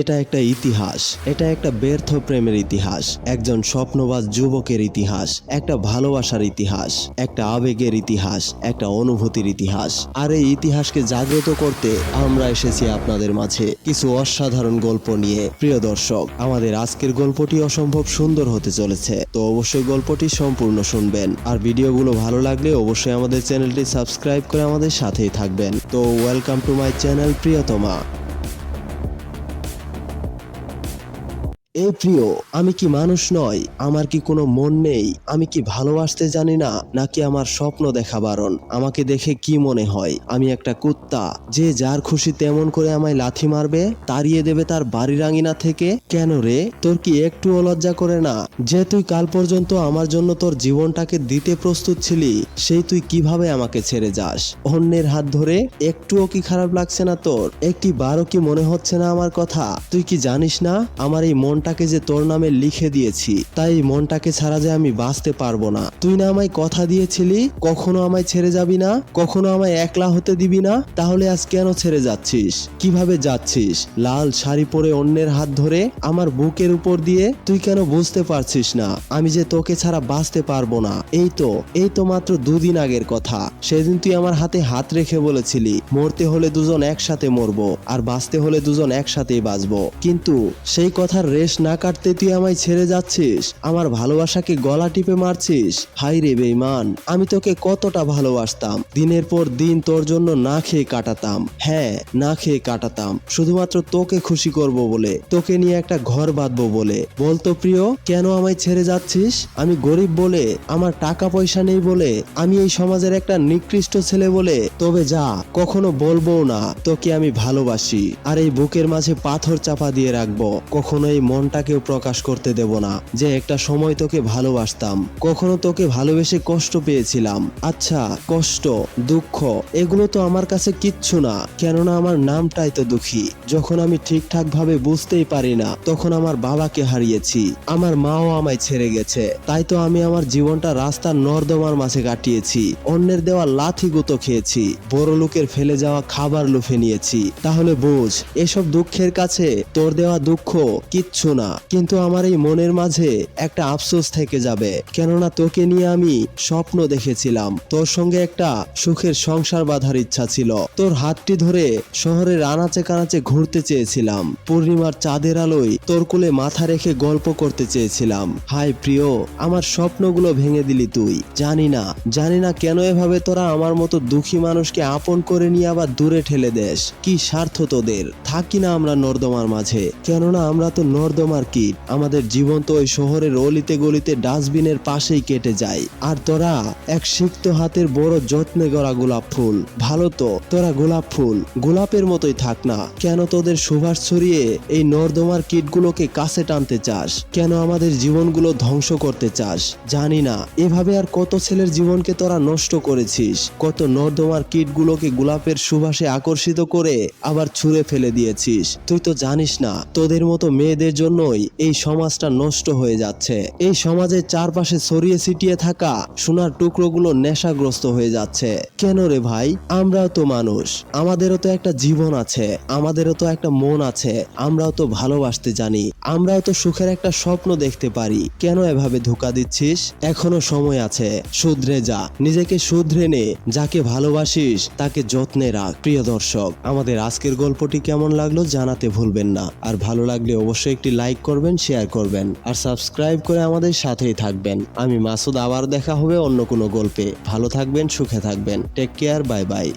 এটা একটা ইতিহাস, এটা একটা ব্যর্থ প্রেমের ইতিহাস, একজন স্বপ্নবাজ যুবকের ইতিহাস, একটা ভালোবাসার ইতিহাস, একটা আবেগের ইতিহাস, একটা অনুভূতির ইতিহাস। আর এই ইতিহাসকে জাগ্রত করতে আমরা এসেছি আপনাদের মাঝে কিছু অসাধারণ গল্প নিয়ে। প্রিয় দর্শক, আমাদের আজকের গল্পটি অসম্ভব সুন্দর হতে চলেছে, তো অবশ্যই গল্পটি সম্পূর্ণ শুনবেন। আর ভিডিওগুলো ভালো লাগলে অবশ্যই আমাদের চ্যানেলটি সাবস্ক্রাইব করে আমাদের সাথেই থাকবেন। তো ওয়েলকাম টু মাই চ্যানেল প্রিয়তমা। এই প্রিয়, আমি কি মানুষ নয়? আমার কি কোনো মন নেই? আমি কি ভালোবাসতে জানি না? নাকি আমার স্বপ্ন দেখা বারণ? আমাকে দেখে কি মনে হয়? আমি একটা কুত্তা। যে যার খুশি তেমন করে আমায় লাথি মারবে, তাড়িয়ে দেবে তার বাড়ির আঙিনা থেকে? কেন রে? তোর কি একটু লজ্জা করে না? যে তুই কাল পর্যন্ত আমার জন্য তোর জীবনটাকে দিতে প্রস্তুত ছিলি, সেই তুই কীভাবে আমাকে ছেড়ে যাস? অন্যের হাত ধরে একটুও কি খারাপ লাগছে না তোর? একটি বারও কি মনে হচ্ছে না আমার কথা? তুই কি জানিস না? আমার এই মনটাকে যে তোর নামে লিখে দিয়েছি, তাই মনটাকে ছাড়া যে আমি বাঁচতে পারব না। তুই না আমায় কথা দিয়েছিলি, কখনো আমায় ছেড়ে যাবি না, কখনো আমায় একলা হতে দিবি না, তাহলে আজ কেন ছেড়ে যাচ্ছিস? কীভাবে যাচ্ছিস? লাল শাড়ি পরে অন্যের হাত ধরে আমার বুকের উপর দিয়ে তুই কেন বুঝতে পারছিস না? আমি যে তোকে ছাড়া বাঁচতে পারব না। এই তো এই তো মাত্র দুদিন আগের কথা। সেদিন তুই আমার হাতে হাত রেখে বলেছিলি, মরতে হলে দুজন একসাথে মরবো, আর বাঁচতে হলে দুজন একসাথেই বাঁচবো। কিন্তু সেই কথার রেশ না কাটতে তুই আমায় ছেড়ে যাচ্ছিস? আমার ভালোবাসাকে গলা টিপে মারছিস? হাই রে বেইমান আমি তোকে কতটা ভালোবাসতাম। দিনের পর দিন তোর জন্য না খেয়ে কাটাতাম। হ্যাঁ না খেয়ে কাটাতাম। শুধুমাত্র তোকে খুশি করব বলে, তোকে নিয়ে একটা ঘর বাঁধবো বলে। বলতো প্রিয়, কেন আমায় ছেড়ে যাচ্ছিস? আমি গরিব বলে, আমার টাকা পয়সা নেই বলে, আমি এই সমাজের একটা নিকৃষ্ট ছেলে বলে, তবে যা, কখনো বলব না, তোকে আমি ভালোবাসি। আর এই বুকের মাঝে পাথর চাপা দিয়ে রাখব। কখনো এই মনটাকেও প্রকাশ করতে দেব না, যে একটা সময় তোকে ভালোবাসতাম। কখনো তোকে ভালোবেসে কষ্ট পেয়েছিলাম। আচ্ছা কষ্ট, দুঃখ, এগুলো তো আমার কাছে কিচ্ছু না, কেননা আমার নামটাই তো দুঃখী। যখন আমি ঠিকঠাক ভাবে বুঝতেই পারি না, তখন আমার বাবাকে হারিয়েছি। আমার মাও আমায় ছেড়ে গেছে। তাই তো আমি আমার জীবনটা রাস্তার নর্দমার মাঝে কাটিয়েছি। অন্যের দেওয়া লাথি গুঁতো খেয়েছি। বড় লোকের ফেলে যাওয়া খাবার লুফে নিয়েছি। তাহলে বুঝ, এসব দুঃখের কাছে তোর দেওয়া দুঃখ কিচ্ছু না, কিন্তু আমার এই মনের মাঝে একটা আফসোস থেকে যাবে। কেননা তোকে নিয়ে আমি স্বপ্ন দেখেছিলাম। তোর সঙ্গে একটা সুখের সংসার বাঁধার ইচ্ছা ছিল। তোর হাতটি ধরে শহরের আনাচে কানাচে ঘুরতে চেয়েছিলাম। পূর্ণিমার চাঁদের আলোয় তোর কোলে মাথা রেখে গল্প করতে চেয়েছিলাম। হাই প্রিয়, আমার স্বপ্নগুলো ভেঙে দিলি তুই। জানি না জানি না কেন এভাবে তোরা আমার মতো দুঃখী মানুষকে আপন করে নিয়ে আবার দূরে ঠেলে দেশ কি স্বার্থ তোদের? থাকি না আমরা নর্দমার মাঝে। কেননা আমরা তো নর্দমার কীট আমাদের জীবন তো ওই শহরের অলিতে গলিতে ডাস্টবিনের পাশেই কেটে যায়। আর তোরা এক সিক্ত হাতের বড় যত্নে গড়া গোলাপ ফুল। ভালো তো, তোরা গোলাপ ফুল। গোলাপের মতোই থাক না। কেন তোদের সুভাষ ছড়িয়ে এই নর্দমার কীটগুলোকে কাছে টানতে চাস? কেন আমাদের জীবনগুলো ধ্বংস করতে চাস? জানি না। এভাবে আর কত ছেলের জীবনকে তোরা নষ্ট করেছিস? কত নর্দমার কীটগুলোকে গোলাপের সুবাসে আকর্ষিত করে আবার ছুঁড়ে ফেলে দিয়েছিস? তুই তো জানিস না, তোদের মতো মেয়েদের জন্যই এই সমাজটা নষ্ট হয়ে যাচ্ছে। এই সমাজের চারপাশে ছড়িয়ে ছিটিয়ে থাকা সোনার টুকরোগুলো নেশাগ্রস্ত হয়ে যাচ্ছে। কেন রে ভাই? আমরাও তো মানুষ। আমাদেরও তো একটা জীবন আছে। আমাদেরও তো একটা মন আছে। আমরাও তো ভালোবাসতে জানি। আমরাও তো সুখের একটা স্বপ্ন দেখতে পারি। কেন এভাবে ধোকা দিচ্ছিস? এখনও সময় আছে। শুধরে যা। নিজেকে শুধরে নে। যাকে ভালোবাসিস, তাকে যত্নে রাখ। প্রিয় দর্শক, আমাদের আজকের গল্পটি কেমন লাগল জানাতে ভুলবেন না। আর ভালো লাগলে অবশ্যই একটি লাইক করবেন, শেয়ার করবেন। আর সাবস্ক্রাইব করে আমাদের সাথেই থাকবেন। আমি মাসুদ, আবার দেখা হবে অন্য কোনো গল্পে। ভালো থাকবেন, সুখে থাকবেন। Take care, bye bye.